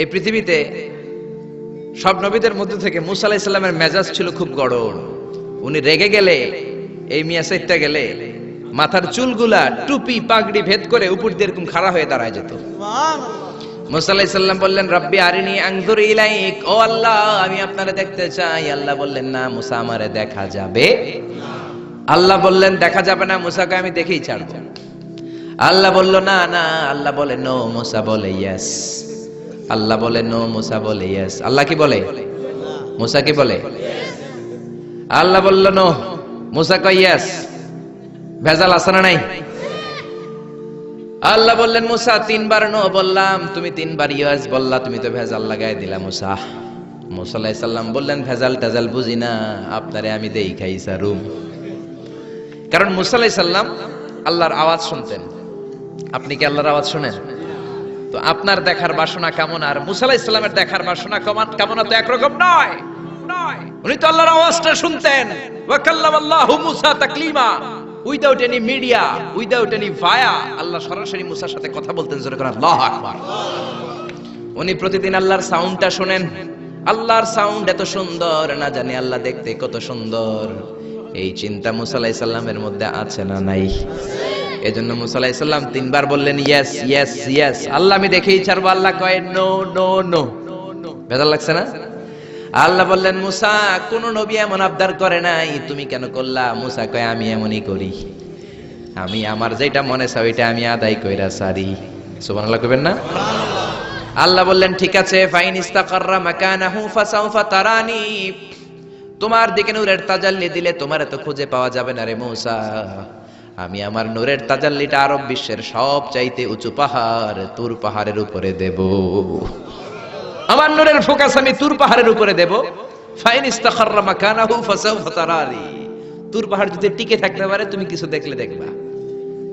এই পৃথিবীতে সব নবীদের মধ্যে থেকে মুসা আলাহিসাল্লামের ইসলামের মেজাজ ছিল খুব গড়ন। উনি রেগে গেলে এই মিয়া সাইটটা গেলে মাথার চুলগুলা টুপি পাগড়ি ভেদ করে উপর দিয়ে এরকম খাড়া হয়ে দাঁড়ায় যেত। মুসা আলাইহিস সালাম বললেন রব্বি আরিনি আনজুর ইলাইক। ও আল্লাহ আমি আপনারে দেখতে চাই। আল্লাহ বললেন না মুসা আমারে দেখা যাবে। আল্লাহ বললেন দেখা যাবে না মুসাকে আমি দেখেই ছাড়বো। আল্লাহ বলল না না। আল্লাহ বলে নো মুসা বলে ইয়েস আল্লাহ বলে, নো, মুসা বলে ইয়েস আল্লাহ কি বলে? মুসা কি বলে? আল্লাহ বলল, নো, মুসা কয় ইয়েস ভেজাল আছে না নাই? আল্লাহ বললেন, মুসা, তিনবার নো বললাম, তুমি তিনবার ইয়েস বললা, তুমি তো ভেজাল লাগাই দিলা, মুসা। মুসা আলাইহিস সালাম বললেন, ভেজাল টেজাল বুঝি না, আপনারে আমি দেই খাই সারুম কারণ মুসা আলাইহিস সালাম আল্লাহর আওয়াজ শুনতেন। আপনি কি আল্লাহর আওয়াজ শুনেন? তো আপনার দেখার বাসনা কেমন? আর মুসা আলাইহিস সালামের দেখার বাসনা কেমন? তো একরকম নয়। উনি তো আল্লাহর আওয়াজটা শুনতেন। মুসা তাকলিমা। উইদাউট এনি মিডিয়া আল্লাহ সরাসরি মুসার সাথে কথা বলতেন উনি প্রতিদিন আল্লাহর সাউন্ডটা আল্লাহর সাউন্ড এত সুন্দর, না জানি আল্লাহ দেখতে কত সুন্দর। এই চিন্তা মুসা মধ্যে আছে না নাই? এজন্য মুসা আলাইহিস তিনবার বললেন ইয়েস ইয়েস ইয়েস আল্লাহ, আমি দেখেই ছাড়বো। আল্লাহ কয় নো নো নো বেজার লাগছে না? আল্লাহ বললেন, মুসা, কোন নবী এমন আবদার করে নাই। তুমি কেন করলা? মুসা কয়, আমি এমনই করি। আমি আমার যেটা মনে চাই ওইটা আমি আদায় কইরা সারি। সুবহানাল্লাহ কইবেন না? আল্লাহ বললেন, ঠিক আছে, ফাইন ইস্তাকাররা মাকানাহু ফাসাউফা তারানি। তোমার দিকে নূরের তাজাল্লি দিলে তোমার তো খুঁজে পাওয়া যাবে না রে মূসা। আমি আমার নূরের তাজাল্লিটা আরব বিশ্বের সব চাইতে উঁচু পাহাড় তুর পাহাড়ের উপরে দেব। আমার নূরের ফোকাস আমি তুর পাহাড়ের উপরে দেব। ফাইন ইস্তাকাররা মাকানাহু ফাসাউফা তারানি। তুর পাহাড় যদি টিকে থাকতে পারে, তুমি কিছু দেখলে দেখবা।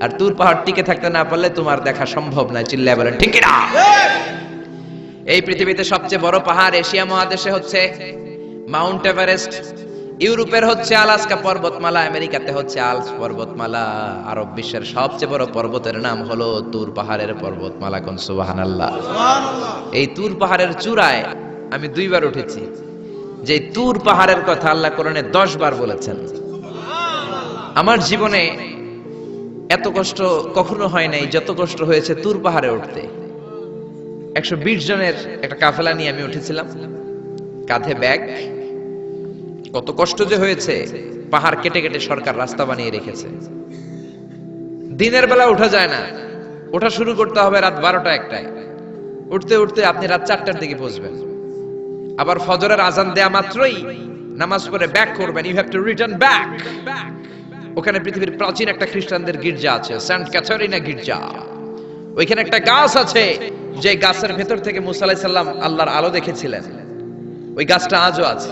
আর তুর পাহাড় টিকে থাকতে না পারলে তোমার দেখা সম্ভব না, চিল্লায় বলেন, ঠিক না এই পৃথিবীতে সবচেয়ে বড় পাহাড় এশিয়া মহাদেশে হচ্ছে মাউন্ট এভারেস্ট। ইউরোপের হচ্ছে আলাস্কা পর্বতমালা আমেরিকাতে হচ্ছে আলস পর্বতমালা। আরব বিশ্বের সবচেয়ে বড় পর্বতের নাম হলো তুর পাহাড়ের পর্বতমালা কোন সুবহানাল্লাহ। এই তুর পাহাড়ের চূড়ায় আমি দুইবার উঠেছি। যে তুর পাহাড়ের কথা আল্লাহ কোরআনে দশ বার বলেছেন আমার জীবনে এত কষ্ট কখনো হয় নাই যত কষ্ট হয়েছে তুর পাহাড়ে উঠতে। একশো বিশ জনের একটা কাফেলা নিয়ে আমি উঠেছিলাম। কাঁধে ব্যাগ কত কষ্ট যে হয়েছে, পাহাড় কেটে কেটে সরকার রাস্তা বানিয়ে রেখেছে। দিনের বেলা ওঠা যায় না। ওঠা শুরু করতে হবে রাত বারোটা একটায়। উঠতে উঠতে আপনি রাত চারটার দিকে পৌঁছবেন আবার ফজরের আজান দেয়া মাত্রই নামাজ পড়ে ব্যাক করবেন। You have to return back ওখানে পৃথিবীর প্রাচীন একটা খ্রিস্টানদের গির্জা আছে সেন্ট ক্যাথরিনা গির্জা। ওইখানে একটা গাছ আছে, যে গাছের ভেতর থেকে মুসা আলাইহিস সালাম আল্লাহর আলো দেখেছিলেন। ওই গাছটা আজও আছে।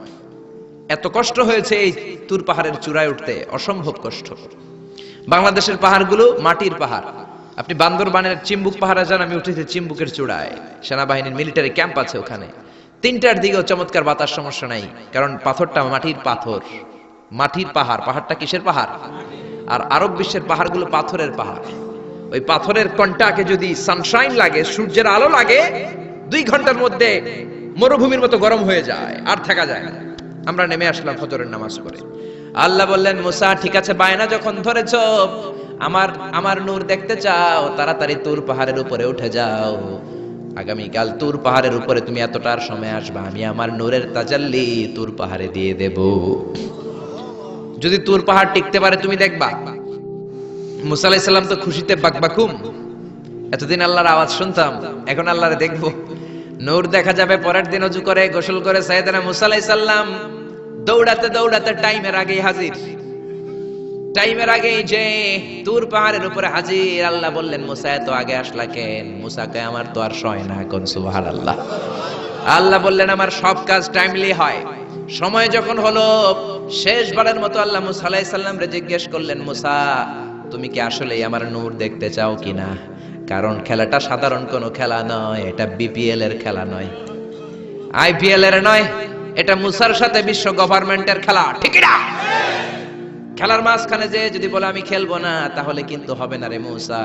এত কষ্ট হয়েছে এই তুর পাহাড়ের চূড়ায় উঠতে। অসম্ভব কষ্ট। বাংলাদেশের পাহাড়গুলো মাটির পাহাড়। আপনি বান্দরবানের চিম্বুক পাহাড়ে যান, আমি উঠেছি চিম্বুকের চূড়ায়। সেনাবাহিনীর মিলিটারি ক্যাম্প আছে ওখানে। তিনটার দিকেও চমৎকার বাতাস, সমস্যা নাই, কারণ পাথরটা মাটির পাথর। মাটির পাহাড়, পাহাড়টা কিসের পাহাড়? আর আরব বিশ্বের পাহাড়গুলো পাথরের পাহাড়। ওই পাথরের কন্টাকে যদি সানশাইন লাগে, সূর্যের আলো লাগে, দুই ঘণ্টার মধ্যে মরুভূমির মতো গরম হয়ে যায়, আর থাকা যায় না। আমরা নেমে আসলাম ফজরের নামাজ পড়ে। আল্লাহ বললেন, মুসা, ঠিক আছে, বায়না যখন ধরেছ, আমার আমার নূর দেখতে চাও, তাড়াতাড়ি তুর পাহাড়ের উপরে উঠে যাও। আগামীকাল তুর পাহাড়ের উপরে তুমি এতটার সময় আসবা, আমি আমার নূরের তাজাল্লি তুর পাহাড়ে দিয়ে দেব। যদি তুর পাহাড় টিকতে পারে, তুমি দেখবা। মুসা সালাম তো খুশিতে বাকবাকুম। এতদিন আল্লাহর আওয়াজ শুনতাম, এখন আল্লাহরে দেখব। নূর দেখা যাবে পরের দিন অজু করে, গোসল করে সাইয়েদনা মুসা আলাইহিস সালাম দৌড়াতে দৌড়াতে টাইমের আগেই হাজির। টাইমের আগেই যে তুর পাহাড়ের উপরে হাজির, আল্লাহ বললেন, মুসা, এত আগে আসলা কেন? মুসা কে আমার তো আর সয় না কোন সুবহানাল্লাহ। আল্লাহ বললেন, আমার সব কাজ টাইমলি হয়। সময় যখন হলো, শেষবারের মতো আল্লাহ মুসা আলাইহিস সালাম রে জিজ্ঞেস করলেন, মুসা, তুমি কি আসলেই আমার নূর দেখতে চাও কিনা? কারণ খেলাটা সাধারণ কোনো খেলা নয়, এটা বিপিএল এর খেলা নয়। আইপিএল এর নয়, এটা মুসার সাথে বিশ্ব গভর্নমেন্টের খেলা, ঠিক না খেলার মাঝখানে যে যদি বলে আমি খেলব না, তাহলে কিন্তু হবে না রে মুসা।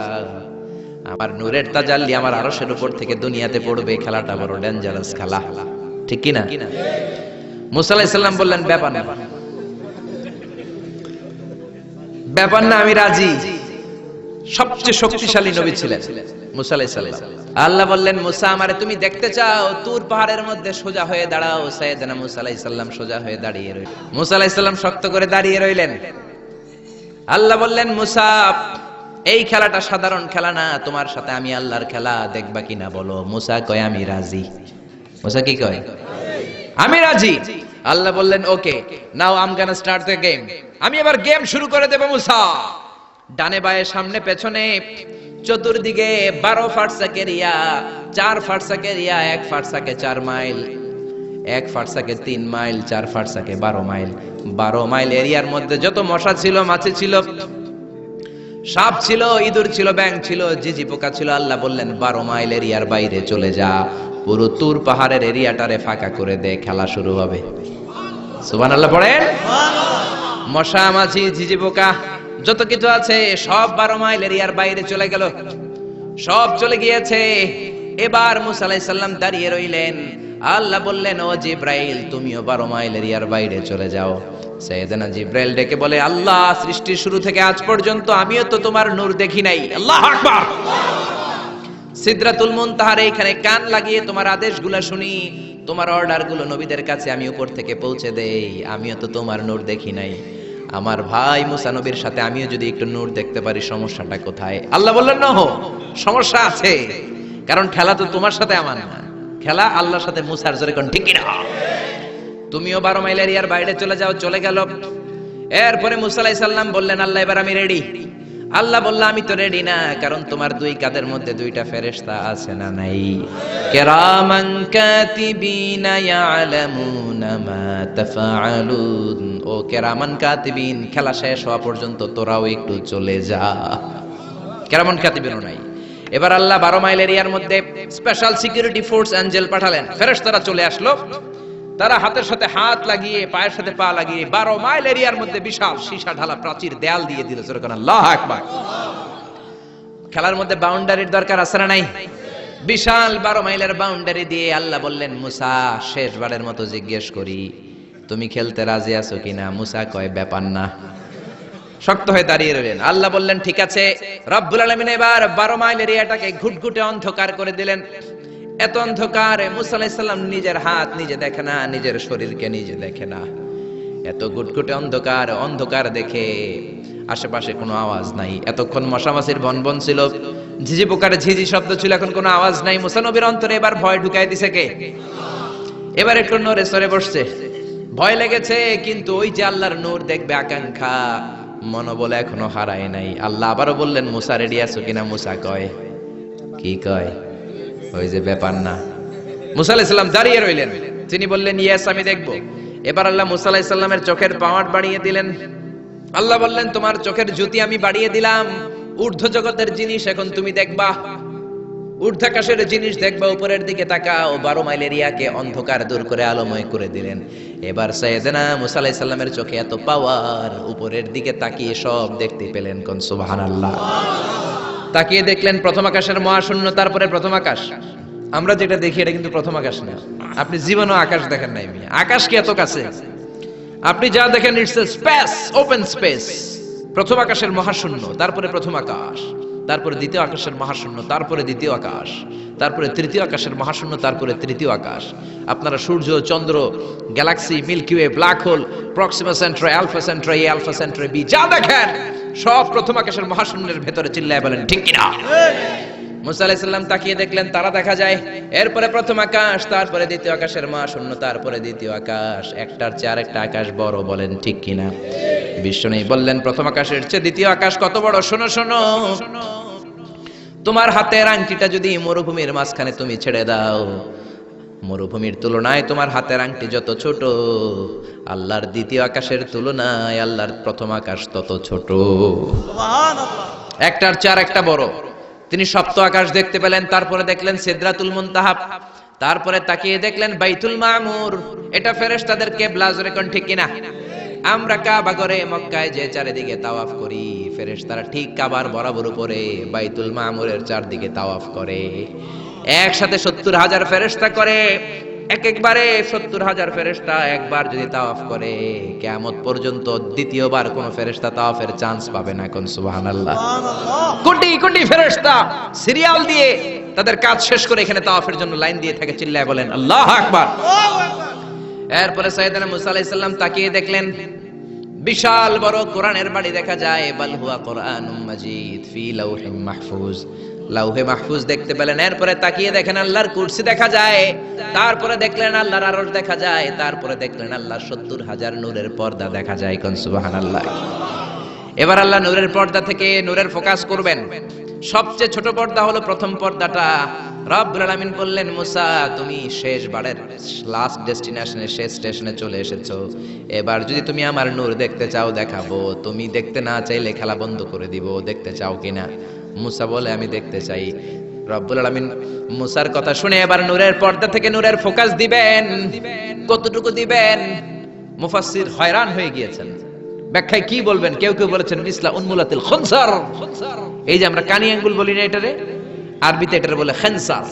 আমার নূরের তাজাল্লি আমার আরশের উপর থেকে দুনিয়াতে পড়বে, খেলাটা বড় ডেঞ্জারাস খেলা, ঠিক কি না মুসা আলাইহিস বললেন, ব্যাপার না। ব্যাপার না, আমি রাজি। সবচেয়ে শক্তিশালী নবী ছিলেন আল্লাহ বললেন, মুসা, আমারে তুমি দেখতে চাও, তুর পাহাড়ের মধ্যে সোজা হয়ে দাঁড়াও। সাইয়েদনা মুসা আলাইহিস সালাম সোজা হয়ে দাঁড়িয়ে রইলেন। মুসা আলাইহিস সালাম শক্ত করে দাঁড়িয়ে রইলেন। আল্লাহ বললেন, মুসা, এই খেলাটা সাধারণ খেলা না, তোমার সাথে আমি আল্লাহর খেলা দেখবা কিনা বলো। মুসা কয়, আমি রাজি। মুসা কি কয়? আমি রাজি। আল্লাহ বললেন, okay, now I'm gonna start the game. আমি এবার গেম শুরু করে দেব, মুসা। ডানে বায়ে সামনে, পেছনে চতুর্দিকে বারো ফাটসাক এরিয়া চার ফাটসাক এরিয়া এক ফাটসাকে চার মাইল, এক ফাটসাকে তিন মাইল, চার ফাটসাকে বারো মাইল। বারো মাইল এরিয়ার মধ্যে যত মশা ছিল, মাছি ছিল, সাপ ছিল, ইঁদুর ছিল ব্যাং ছিল, জিজি পোকা ছিল, আল্লাহ বললেন, বারো মাইল এরিয়ার বাইরে চলে যা। পুরো তুর পাহাড়ের এরিয়াটারে ফাঁকা করে দে, খেলা শুরু হবে। সুবান আল্লাহ পড়েন? মশা, মাছি ঝিঝি পোকা। যত কিছু আছে, সব বারো মাইল এরিয়ার বাইরে চলে গেল। সব চলে গিয়েছে। এবার মুসা দাঁড়িয়ে রইলেন। আল্লাহ বললেন, ও জিব্রাইল, তুমিও বারো মাইল এরিয়ার বাইরে চলে যাও। জিব্রাইল ডেকে বলে, আল্লাহ, সৃষ্টির শুরু থেকে আজ পর্যন্ত আমিও তো তোমার নূর দেখি নাই। আল্লাহ আকবার। সিদরাতুল কান লাগিয়ে তোমার আদেশগুলো শুনি, তোমার অর্ডারগুলো নবীদের কাছে আমি উপর থেকে পৌঁছে দেই। আমিও তো তোমার নূর দেখি নাই। আমার ভাই মুসানবীর সাথে আমিও যদি একটু নূর দেখতে পারি, সমস্যাটা কোথায়? আল্লাহ বললেন না সমস্যা আছে। কারণ খেলা তো তোমার সাথে আমার না। খেলা আল্লাহর সাথে মুসার জোরে কোন ঠিক না? তুমিও বারো মাইল এরিয়ার বাইরে চলে যাও, চলে গেল। এরপরে মুসা আলাইহিস সালাম বললেন, আল্লাহ, এবার আমি রেডি আল্লাহ বলল, আমি তো রেডি না, কারণ তোমার দুই কাদের মধ্যে দুইটা ফেরেশতা আছে না নাই? কিরামান কাতিবিনা ইয়ালামুনা মা তাফআলুন ও কিরামান কাতিবিন, খেলা শেষ হওয়া পর্যন্ত তোরাও একটু চলে যা। কেরামান কাতিবিনও নাই। এবার আল্লাহ বারো মাইল এরিয়ার মধ্যে স্পেশাল সিকিউরিটি ফোর্স অ্যাঞ্জেল পাঠালেন। ফেরেশতারা চলে আসলো। তারা হাতের সাথে হাত লাগিয়ে, পায়ের সাথে পা লাগিয়ে বারো মাইল এরিয়ার মধ্যে বিশাল সীসা ঢালা প্রাচীর দেয়াল দিয়ে দিল। যেরকম আল্লাহ আকবার। খেলার মধ্যে বাউন্ডারির দরকার আছে না নাই? বিশাল বারো মাইলের বাউন্ডারি দিয়ে আল্লাহ বললেন, মুসা, শেষবারের মতো জিজ্ঞেস করি। তুমি খেলতে রাজি আছো কিনা? মুসা কয়, ব্যাপার না। শক্ত হয়ে দাঁড়িয়ে রইলেন। আল্লাহ বললেন, ঠিক আছে। রব্বুল আলমিন এবার বারো মাইল এরিয়াটাকে ঘুটঘুটে অন্ধকার করে দিলেন। এত অন্ধকার মুসা আলাইসাল্লাম নিজের হাত নিজে দেখে না, নিজের শরীরকে নিজে দেখে না। এত গুটগুটে অন্ধকার অন্ধকার দেখে আশেপাশে কোনো আওয়াজ নাই। এতক্ষণ মশামাছির বনবন ছিল। ঝিঝি পোকার ঝিঝি শব্দ ছিল, এখন কোনো আওয়াজ নাই। মুসানবীর অন্তরে এবার ভয় ঢুকাই দিছে কে? এবার একটু নড়ে সরে বসছে। ভয় লেগেছে, কিন্তু ওই যে আল্লাহর নূর দেখবে আকাঙ্ক্ষা, মনোবল এখনও হারায় নাই। আল্লাহ আবারও বললেন, মুসা রেডি আছো কিনা? মুসা কয়, কি কয়? ওই যে ব্যাপার না। মুসা আলাইসাল্লাম দাঁড়িয়ে রইলেন। তিনি বললেন, ইয়েস, আমি দেখব। এবার আল্লাহ মুসা আলাইসাল্লামের চোখের পাওয়ার বাড়িয়ে দিলেন। আল্লাহ বললেন, তোমার চোখের জ্যোতি আমি বাড়িয়ে দিলাম। ঊর্ধ্ব জগতের জিনিস এখন তুমি দেখবা। ঊর্ধ্বাকাশের জিনিস দেখবা, উপরের দিকে তাকাও। বারো মাইল এরিয়াকে অন্ধকার দূর করে আলোময় করে দিলেন। এবার মুসা আলাইহিস সালামের চোখে এত পাওয়ার, উপরের দিকে তাকিয়ে সব দেখতে পেলেন কোন সুবহানাল্লাহ। তাকিয়ে দেখলেন প্রথম আকাশের মহাশূন্য, তারপরে প্রথম আকাশ। আমরা যেটা দেখি, এটা কিন্তু প্রথম আকাশ না। আপনি জীবনও আকাশ দেখেন নাই। আকাশ কি এত কাছে? আপনি যা দেখেন ইটস স্পেস ওপেন স্পেস প্রথম আকাশের মহাশূন্য, তারপরে প্রথম আকাশ। তারপরে দ্বিতীয় আকাশের মহাশূন্য, তারপরে দ্বিতীয় আকাশ। তারপরে তৃতীয় আকাশের মহাশূন্য, তারপরে তৃতীয় আকাশ। আপনারা সূর্য, চন্দ্র, galaxy, Milky Way, black hole, Proxima Centauri Alpha Centauri A Alpha Centauri B, যা দেখেন, সব প্রথম আকাশের মহাশূন্যের ভেতরে চিল্লায় বলেন, ঠিক কিনা? মুসা আলাইসাল্লাম তাকিয়ে দেখলেন তারা দেখা যায় এরপরে প্রথম আকাশ তারপরে দ্বিতীয় আকাশের মা শূন্য তারপরে দ্বিতীয় আকাশ একটার চেয়ে আরেকটা আকাশ বড় বলেন ঠিক কিনা? বিশ্ব নেই। বললেন প্রথম আকাশের চেয়ে দ্বিতীয় আকাশ কত বড়? শোনো শোনো। তোমার হাতের আংটিটা যদি মরুভূমির মাঝখানে তুমি ছেড়ে দাও মরুভূমির তুলনায় তোমার হাতের আংটি যত ছোট আল্লাহর দ্বিতীয় আকাশের তুলনায় আল্লাহর প্রথম আকাশ তত ছোট। একটার চার একটা বড়। তিনি সপ্ত আকাশ দেখতে পেলেন, তারপরে দেখলেন সিদ্ধাতুল মুনতাহাব, তারপরে তাকিয়ে দেখলেন বাইতুল মামুর। এটা ফেরেশ তাদেরকে ব্লাজরে কোন ঠিক কিনা? আমরা কাবা করে মক্কায় যে চারিদিকে তাওয়াফ করি, ফেরেশতারা ঠিক কাবার বরাবর উপরে বাইতুল মামুরের চারদিকে তাওয়াফ করে। একসাথে সত্তর হাজার ফেরেশতা করে এক একবারে সত্তর হাজার ফেরেশতা একবার যদি তাওয়াফ করে কেয়ামত পর্যন্ত দ্বিতীয়বার কোন ফেরেশতা তাওয়াফের চান্স পাবে না কোন সুবহানাল্লাহ। কোটি কোটি ফেরেশতা সিরিয়াল দিয়ে তাদের কাজ শেষ করে এখানে তাওয়াফের জন্য লাইন দিয়ে থাকে চিল্লায় বলেন আল্লাহ আকবার। এরপরে সাইয়েদনা মুসা আলাইহিস সালাম তাকিয়ে দেখলেন বিশাল বড় কোরআনের বাড়ি দেখা যায় বাল হুয়া কোরআনুম মাজিদ ফি লাউহিম মাহফুজ। লাউহে মাহফুজ দেখতে পেলেন, এরপরে তাকিয়ে দেখেন আল্লাহর কুরসি দেখা যায়, তারপরে দেখলেন আল্লাহর আরশ দেখা যায়, তারপরে দেখলেন আল্লাহর সত্তর হাজার নূরের পর্দা দেখা যায়, কোন সুবহানাল্লাহ। এবার আল্লাহ নূরের পর্দা থেকে নূরের ফোকাস করবেন। সবচেয়ে ছোট পর্দা হলো প্রথম পর্দাটা। রব্বুল আলামিন বললেন, মুসা, তুমি শেষ বারের লাস্ট ডেস্টিনেশনে শেষ স্টেশনে চলে এসেছ। এবার যদি তুমি আমার নূর দেখতে চাও, দেখাবো। তুমি দেখতে না চাইলে খেলা বন্ধ করে দিব, দেখতে চাও কিনা? মুসা বলে, আমি দেখতে চাই। রব্বুল আলামিন মুসার কথা শুনে এবার নূরের পর্দা থেকে নূরের ফোকাস দিবেন। কতটুকু দিবেন? মুফাসসির হয়রান হয়ে গিয়েছেন। ব্যাখ্যায় কি বলবেন? কেউ কেউ বলেছেন, মিসলা উন্মুলাতিল খনসার। এই যে আমরা কানি আঙ্গুল বলি না এটারে, আরবিতে এটার বলে খেনসার,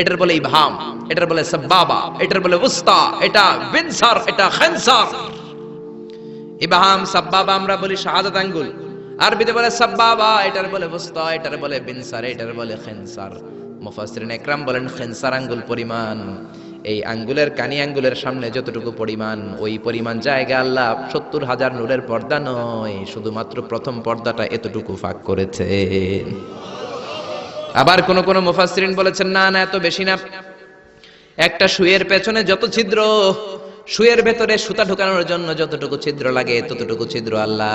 এটার বলে ইবহাম, এটার বলে সাব্বাবা, এটার বলে উস্তা, এটা বিনসার, এটা খেনসার। ইবহাম, সাব্বাবা আমরা বলি শাহাদাত আঙ্গুল। আরবিতে বলে সাব্বাবা, এটার বলে উস্তা এটার বলে বিনসার, এটার বলে খেনসার। মুফাসসিরিন একরাম বলেন খেনসার আঙ্গুল পরিমাণ। এই আঙ্গুলের কানি আঙ্গুলের সামনে যতটুকু পরিমাণ, ওই পরিমাণ জায়গা আল্লাহ সত্তর হাজার নূরের পর্দা নয়, শুধুমাত্র প্রথম পর্দাটা এতটুকু ফাঁক করেছে। আবার কোন কোন মুফাসসিরিন বলেছেন, না না, এত বেশি না। একটা সুয়ের পেছনে যত ছিদ্র শুয়ের ভেতরে সুতা ঢুকানোর জন্য যতটুকু ছিদ্র লাগে, ততটুকু ছিদ্র আল্লাহ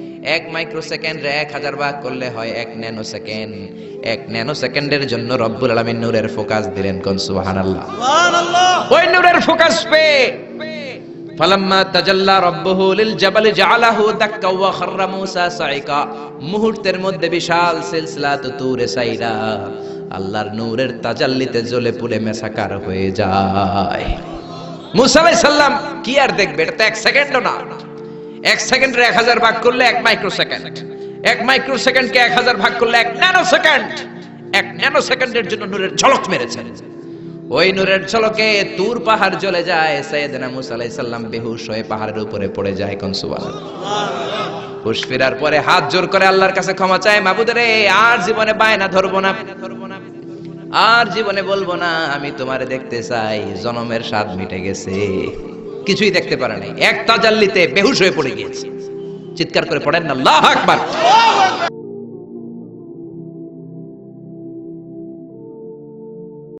এক মাইক্রো সেকেন্ড এক হাজার ভাগ করলে হয় এক ন্যানো সেকেন্ড এক ন্যানো সেকেন্ডের জন্য রব্বুল আলামিন নূরের ফোকাস দিলেন কোন? সুবহানাল্লাহ। ওই নূরের ফোকাস পে। ফালাম্মা তাজাল্লা রাব্বুহু লিল জাবালি জাআলাহু দাক্কা ওয়া খাররা মূসা সাইকা মুহূর্তের মধ্যে বিশাল সিলসিলা তুরে সাইরা। আল্লাহর নূরের তাজাল্লিতে জ্বলে পুড়ে মেসাকার হয়ে যায়। মুসা আলাইহিস সালাম কি আর দেখবে? এটা তো এক সেকেন্ডও না। এক সেকেন্ডের এক হাজার ভাগ করলে এক মাইক্রো সেকেন্ড এক মাইক্রো সেকেন্ডকে এক হাজার ভাগ করলে এক ন্যানো সেকেন্ড এক ন্যানো সেকেন্ডের জন্য নূরের ঝলক মেরেছেন ওই নূরের ঝলকে তুর পাহাড় জ্বলে যায় সৈয়দনা মুসা আলাইহিস সালাম বেহুশ হয়ে পাহাড়ের উপরে পড়ে যায় কোন সুবহানাল্লাহ হুশ ফেরার পরে হাত জোর করে আল্লাহর কাছে ক্ষমা চায় মাবুদরে আর জীবনে বায়না ধরবো না। আর জীবনে বলব না, আমি তোমারে দেখতে চাই, জনমের স্বাদ মিটে গেছে। কিছুই দেখতে পারে নাই। এক তাজাল্লিতে বেহুশ হয়ে পড়ে গিয়েছে। চিৎকার করে পড়েন না, আল্লাহ আকবার।